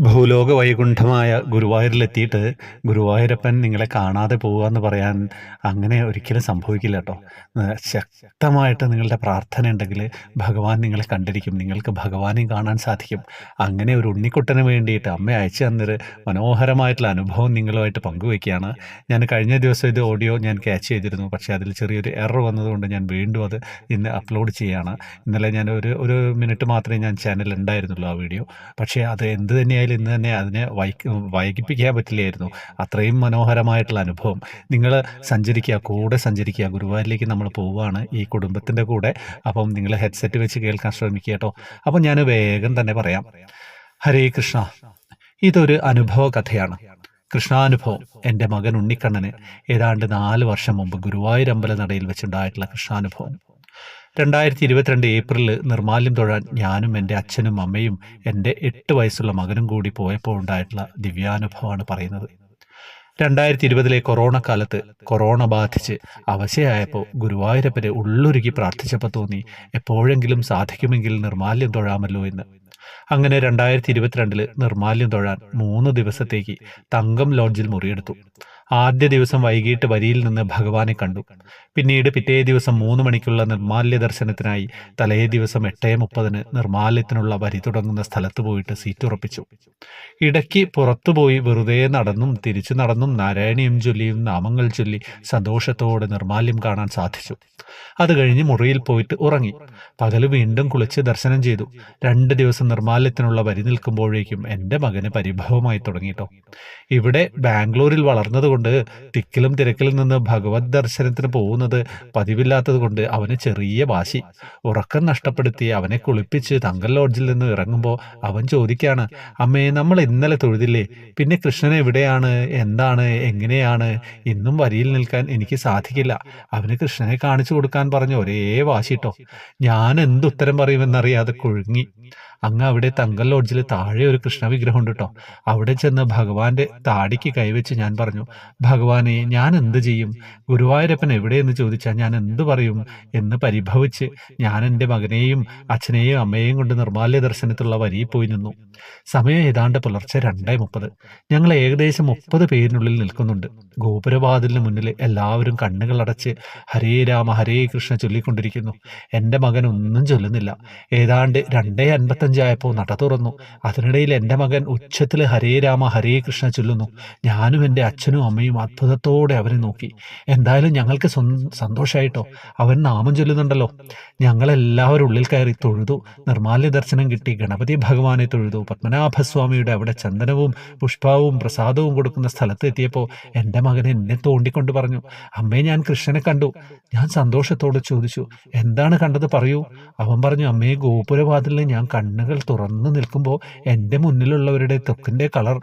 ഭൂലോക വൈകുണ്ഠമായ ഗുരുവായൂരിലെത്തിയിട്ട് ഗുരുവായൂരപ്പൻ നിങ്ങളെ കാണാതെ പോകുക എന്ന് പറയാൻ അങ്ങനെ ഒരിക്കലും സംഭവിക്കില്ല കേട്ടോ. ശക്തമായിട്ട് നിങ്ങളുടെ പ്രാർത്ഥന ഉണ്ടെങ്കിൽ ഭഗവാൻ നിങ്ങളെ കണ്ടിരിക്കും. നിങ്ങൾക്ക് ഭഗവാനെയും കാണാൻ സാധിക്കും. അങ്ങനെ ഒരു ഉണ്ണിക്കുട്ടന് വേണ്ടിയിട്ട് അമ്മ അയച്ചു തന്നൊരു മനോഹരമായിട്ടുള്ള അനുഭവം നിങ്ങളുമായിട്ട് പങ്കുവയ്ക്കുകയാണ്. ഞാൻ കഴിഞ്ഞ ദിവസം ഇത് ഓഡിയോ ഞാൻ ക്യാച്ച് ചെയ്തിരുന്നു. പക്ഷേ അതിൽ ചെറിയൊരു എറർ വന്നതുകൊണ്ട് ഞാൻ വീണ്ടും അത് ഇന്ന് അപ്ലോഡ് ചെയ്യുകയാണ്. ഇന്നലെ ഞാൻ ഒരു ഒരു മിനിറ്റ് മാത്രമേ ഞാൻ ചാനലിൽ ഉണ്ടായിരുന്നുള്ളൂ ആ വീഡിയോ. പക്ഷേ അത് എന്ത് തന്നെയായാലും ഇന്ന് തന്നെ അതിനെ വൈകി വൈകിപ്പിക്കാൻ പറ്റില്ലായിരുന്നു. അത്രയും മനോഹരമായിട്ടുള്ള അനുഭവം. നിങ്ങൾ സഞ്ചരിക്കുക കൂടെ സഞ്ചരിക്കുക ഗുരുവായൂരിലേക്ക് നമ്മൾ പോവുകയാണ് ഈ കുടുംബത്തിന്റെ കൂടെ. അപ്പം നിങ്ങൾ ഹെഡ്സെറ്റ് വെച്ച് കേൾക്കാൻ ശ്രമിക്കുക കേട്ടോ. അപ്പം ഞാൻ വേഗം തന്നെ പറയാം. ഹരേ കൃഷ്ണ. ഇതൊരു അനുഭവ കഥയാണ്. കൃഷ്ണാനുഭവം. എന്റെ മകൻ ഉണ്ണിക്കണ്ണന് ഏതാണ്ട് നാല് വർഷം മുമ്പ് ഗുരുവായൂർ അമ്പലനടയിൽ വെച്ചുണ്ടായിട്ടുള്ള കൃഷ്ണാനുഭവം. രണ്ടായിരത്തി ഇരുപത്തിരണ്ട് ഏപ്രിലിൽ നിർമാല്യം തൊഴാൻ ഞാനും എന്റെ അച്ഛനും അമ്മയും എന്റെ എട്ട് വയസ്സുള്ള മകനും കൂടി പോയപ്പോൾ ഉണ്ടായിട്ടുള്ള ദിവ്യാനുഭവമാണ് പറയുന്നത്. രണ്ടായിരത്തി ഇരുപതിലെ കൊറോണ കാലത്ത് കൊറോണ ബാധിച്ച് അവശയായപ്പോൾ ഗുരുവായൂരപ്പനെ ഉള്ളൊരുക്കി പ്രാർത്ഥിച്ചപ്പോൾ തോന്നി എപ്പോഴെങ്കിലും സാധിക്കുമെങ്കിൽ നിർമാല്യം തൊഴാമല്ലോ എന്ന്. അങ്ങനെ രണ്ടായിരത്തി ഇരുപത്തിരണ്ടിൽ നിർമാല്യം തൊഴാൻ മൂന്ന് ദിവസത്തേക്ക് തങ്കം ലോഡ്ജിൽ മുറിയെടുത്തു. ആദ്യ ദിവസം വൈകിട്ട് വരിയിൽ നിന്ന് ഭഗവാനെ കണ്ടു. പിന്നീട് പിറ്റേ ദിവസം മൂന്ന് മണിക്കുള്ള നിർമാല്യ ദർശനത്തിനായി തലേ ദിവസം എട്ടേ മുപ്പതിന് നിർമാല്യത്തിനുള്ള വരി തുടങ്ങുന്ന സ്ഥലത്ത് പോയിട്ട് സീറ്റ് ഉറപ്പിച്ചു. ഇടയ്ക്ക് പുറത്തുപോയി വെറുതെ നടന്നും തിരിച്ചു നടന്നും നാരായണീയം ചൊല്ലിയും നാമങ്ങൾ ചൊല്ലി സന്തോഷത്തോടെ നിർമാല്യം കാണാൻ സാധിച്ചു. അത് കഴിഞ്ഞ് മുറിയിൽ പോയിട്ട് ഉറങ്ങി. പകൽ വീണ്ടും കുളിച്ച് ദർശനം ചെയ്തു. രണ്ട് ദിവസം നിർമാല്യത്തിനുള്ള വരി നിൽക്കുമ്പോഴേക്കും എന്റെ മകന് പരിഭവമായി തുടങ്ങിയിട്ടോ ഇവിടെ ബാംഗ്ലൂരിൽ വളർന്നതുകൊണ്ട് തിക്കിലും തിരക്കിലും നിന്ന് ഭഗവത് ദർശനത്തിന് പോകുന്നത് പതിവില്ലാത്തത് കൊണ്ട് അവന് ചെറിയ വാശി. ഉറക്കം നഷ്ടപ്പെടുത്തി അവനെ കുളിപ്പിച്ച് തങ്കൽ ലോഡ്ജിൽ നിന്ന് ഇറങ്ങുമ്പോൾ അവൻ ചോദിക്കുകയാണ് അമ്മേ നമ്മൾ ഇന്നലെ തൊഴുതില്ലേ? പിന്നെ കൃഷ്ണൻ എവിടെയാണ്? എന്താണ്? എങ്ങനെയാണ്? ഇന്നും വരിയിൽ നിൽക്കാൻ എനിക്ക് സാധിക്കില്ല. അവന് കൃഷ്ണനെ കാണിച്ചു കൊടുക്കാൻ പറഞ്ഞ ഒരേ വാശിട്ടോ. ഞാൻ എന്തുത്തരം പറയുമെന്നറിയാതെ കുഴുങ്ങി. അങ്ങ് അവിടെ തങ്കൽ ലോഡ്ജിൽ താഴെ ഒരു കൃഷ്ണ വിഗ്രഹം ഉണ്ട് കേട്ടോ അവിടെ ചെന്ന് ഭഗവാന്റെ താടിക്ക് കൈവച്ച് ഞാൻ പറഞ്ഞു ഭഗവാനെ ഞാൻ എന്ത് ചെയ്യും? ഗുരുവായൂരപ്പൻ എവിടെയെന്ന് ചോദിച്ചാൽ ഞാൻ എന്ത് പറയും? എന്ന് പരിഭവിച്ച് ഞാൻ എന്റെ മകനെയും അച്ഛനെയും അമ്മയെയും കൊണ്ട് നിർമാല്യ ദർശനത്തിലുള്ള വരിയിൽ പോയി നിന്നു. സമയം ഏതാണ്ട് പുലർച്ചെ രണ്ടേ മുപ്പത്. ഞങ്ങൾ ഏകദേശം മുപ്പത് പേരിനുള്ളിൽ നിൽക്കുന്നുണ്ട്. ഗോപുരവാതിലിന് മുന്നിൽ എല്ലാവരും കണ്ണുകൾ അടച്ച് ഹരേ രാമ ഹരേ കൃഷ്ണ ചൊല്ലിക്കൊണ്ടിരിക്കുന്നു. എന്റെ മകൻ ഒന്നും ചൊല്ലുന്നില്ല. ഏതാണ്ട് രണ്ടേ അൻപത്തഞ്ചായപ്പോൾ നട തുറന്നു. അതിനിടയിൽ എന്റെ മകൻ ഉച്ചത്തിൽ ഹരേ രാമ ഹരേ കൃഷ്ണ ചൊല്ലുന്നു. ഞാനും എന്റെ അച്ഛനും അമ്മയും അത്ഭുതത്തോടെ അവനെ നോക്കി. എന്തായാലും ഞങ്ങൾക്ക് സന്തോഷമായിട്ടോ അവൻ നാമം ചൊല്ലുന്നുണ്ടല്ലോ. ഞങ്ങളെല്ലാവരും ഉള്ളിൽ കയറി തൊഴുതു. നിർമാല്യ ദർശനം കിട്ടി. ഗണപതി ഭഗവാനെ തൊഴുതു. പത്മനാഭസ്വാമിയുടെ അവിടെ ചന്ദനവും പുഷ്പവും പ്രസാദവും കൊടുക്കുന്ന സ്ഥലത്ത് എത്തിയപ്പോൾ എന്റെ മകൻ എന്നെ തോണ്ടിക്കൊണ്ട് പറഞ്ഞു അമ്മേ ഞാൻ കൃഷ്ണനെ കണ്ടു. ഞാൻ സന്തോഷത്തോടെ ചോദിച്ചു എന്താണ് കണ്ടത് പറയൂ? അവൻ പറഞ്ഞു അമ്മയെ ഗോപുരവാതിലിൽ ഞാൻ കണ്ണുകൾ തുറന്നു നിൽക്കുമ്പോൾ എന്റെ മുന്നിലുള്ളവരുടെ ത്വക്കിന്റെ കളർ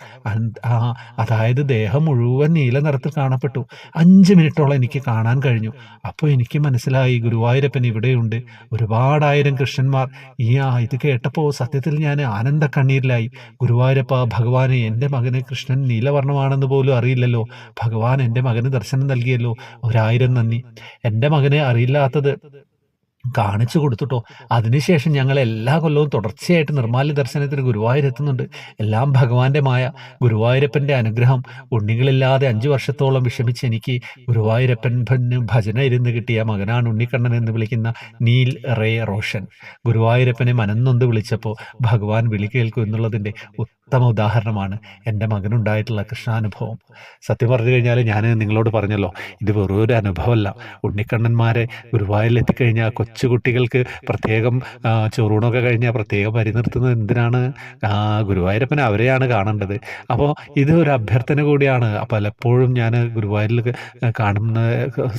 അതായത് ദേഹം മുഴുവൻ നീല നിറത്തിൽ കാണപ്പെട്ടു. അഞ്ച് മിനിറ്റോളം എനിക്ക് കാണാൻ കഴിഞ്ഞു. അപ്പോൾ എനിക്ക് മനസ്സിലായി ഗുരുവായൂരപ്പൻ ഇവിടെയുണ്ട്. ഒരുപാടായിരം കൃഷ്ണന്മാർ. ഈ ആ ഇത് കേട്ടപ്പോൾ സത്യത്തിൽ ഞാൻ ആനന്ദ കണ്ണീരിലായി ഗുരുവായൂരപ്പ ഭഗവാനെ എന്റെ മകന് കൃഷ്ണൻ നീലവർണമാണെന്ന് പോലും അറിയില്ലല്ലോ. ഭഗവാൻ എന്റെ മകന് ദർശനം നൽകിയല്ലോ. ഒരായിരം നന്ദി. എന്റെ മകനെ അറിയില്ലാത്തത് കാണിച്ചു കൊടുത്തുട്ടോ. അതിനുശേഷം ഞങ്ങൾ എല്ലാ കൊല്ലവും തുടർച്ചയായിട്ട് നിർമ്മാല്യ ദർശനത്തിന് ഗുരുവായൂർ എത്തുന്നുണ്ട്. എല്ലാം ഭഗവാന്റെ മായ ഗുരുവായൂരപ്പന്റെ അനുഗ്രഹം. ഉണ്ണികളില്ലാതെ അഞ്ചു വർഷത്തോളം വിഷമിച്ച് എനിക്ക് ഗുരുവായൂരപ്പൻ ഭജന ഇരുന്ന് കിട്ടിയ മകനാണ് ഉണ്ണിക്കണ്ണൻ എന്ന് വിളിക്കുന്ന നീൽ റേ റോഷൻ. ഗുരുവായൂരപ്പനെ മനന്നൊന്ന് വിളിച്ചപ്പോൾ ഭഗവാൻ വിളി കേൾക്കും എന്നുള്ളതിന്റെ ഉത്തമ ഉദാഹരണമാണ്. എന്റെ മകനുണ്ടായിട്ടുള്ള കൃഷ്ണാനുഭവം. സത്യം പറഞ്ഞു കഴിഞ്ഞാൽ ഞാൻ നിങ്ങളോട് പറഞ്ഞല്ലോ ഇത് വെറുതെ ഒരു അനുഭവമല്ല. ഉണ്ണിക്കണ്ണന്മാരെ ഗുരുവായൂരിൽ എത്തിക്കഴിഞ്ഞാൽ കൊച്ചുകുട്ടികൾക്ക് പ്രത്യേകം ചോറൂണൊക്കെ കഴിഞ്ഞാൽ പ്രത്യേകം വരി നിർത്തുന്നത് എന്തിനാണ്? ഗുരുവായൂരപ്പനെ അവരെയാണ് കാണേണ്ടത്. അപ്പോൾ ഇത് ഒരു അഭ്യർത്ഥന കൂടിയാണ്. പലപ്പോഴും ഞാൻ ഗുരുവായൂരിൽ കാണുന്ന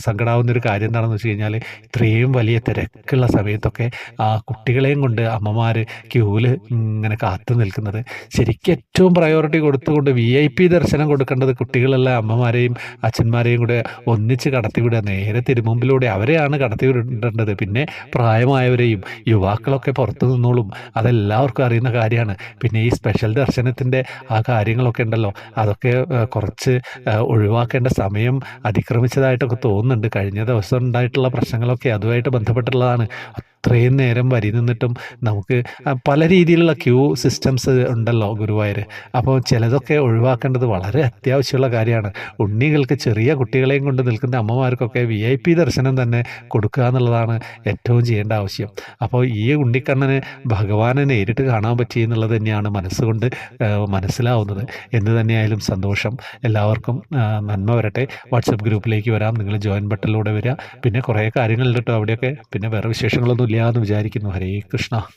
സങ്കടാവുന്ന ഒരു കാര്യം എന്താണെന്ന് വെച്ച് കഴിഞ്ഞാൽ ഇത്രയും വലിയ തിരക്കുള്ള സമയത്തൊക്കെ ആ കുട്ടികളെയും കൊണ്ട് അമ്മമാർ ക്യൂവിൽ ഇങ്ങനെ കാത്തു നിൽക്കുന്നത് ശരിക്കും ഏറ്റവും പ്രയോറിറ്റി കൊടുത്തുകൊണ്ട് വി ഐ പി ദർശനം കൊടുക്കേണ്ടത് കുട്ടികളെല്ലാം അമ്മമാരെയും അച്ഛന്മാരെയും കൂടെ ഒന്നിച്ച് കടത്തിവിടുക. നേരെ തിരുമുമ്പിലൂടെ അവരെയാണ് കടത്തിവിടേണ്ടത്. പിന്നെ പ്രായമായവരെയും യുവാക്കളൊക്കെ പുറത്തു നിന്നോളും. അതെല്ലാവർക്കും അറിയുന്ന കാര്യമാണ്. പിന്നെ ഈ സ്പെഷ്യൽ ദർശനത്തിന്റെ ആ കാര്യങ്ങളൊക്കെ ഉണ്ടല്ലോ. അതൊക്കെ കുറച്ച് ഒഴിവാക്കേണ്ട സമയം അതിക്രമിച്ചതായിട്ടൊക്കെ തോന്നുന്നുണ്ട്. കഴിഞ്ഞ ദിവസം ഉണ്ടായിട്ടുള്ള പ്രശ്നങ്ങളൊക്കെ അതുമായിട്ട് ബന്ധപ്പെട്ടുള്ളതാണ്. ഇത്രയും നേരം വരി നിന്നിട്ടും നമുക്ക് പല രീതിയിലുള്ള ക്യൂ സിസ്റ്റംസ് ഉണ്ടല്ലോ ഗുരുവായൂർ അപ്പോൾ ചിലതൊക്കെ ഒഴിവാക്കേണ്ടത് വളരെ അത്യാവശ്യമുള്ള കാര്യമാണ്. ഉണ്ണികൾക്ക് ചെറിയ കുട്ടികളെയും കൊണ്ട് നിൽക്കുന്ന അമ്മമാർക്കൊക്കെ വി ഐ പി ദർശനം തന്നെ കൊടുക്കുക എന്നുള്ളതാണ് ഏറ്റവും ചെയ്യേണ്ട ആവശ്യം. അപ്പോൾ ഈ ഉണ്ണിക്കണ്ണന് ഭഗവാനെ നേരിട്ട് കാണാൻ പറ്റി എന്നുള്ളത് തന്നെയാണ് മനസ്സുകൊണ്ട് മനസ്സിലാവുന്നത്. എന്ത് തന്നെയായാലും സന്തോഷം. എല്ലാവർക്കും നന്മ വരട്ടെ. വാട്സപ്പ് ഗ്രൂപ്പിലേക്ക് വരാം. നിങ്ങൾ ജോയിൻ ബട്ടണിലൂടെ വരിക. പിന്നെ കുറേ കാര്യങ്ങളുണ്ട് കേട്ടോ അവിടെയൊക്കെ. പിന്നെ വേറെ വിശേഷങ്ങളൊന്നും എന്ന് വിചാരിക്കുന്നു. ഹരേ കൃഷ്ണ.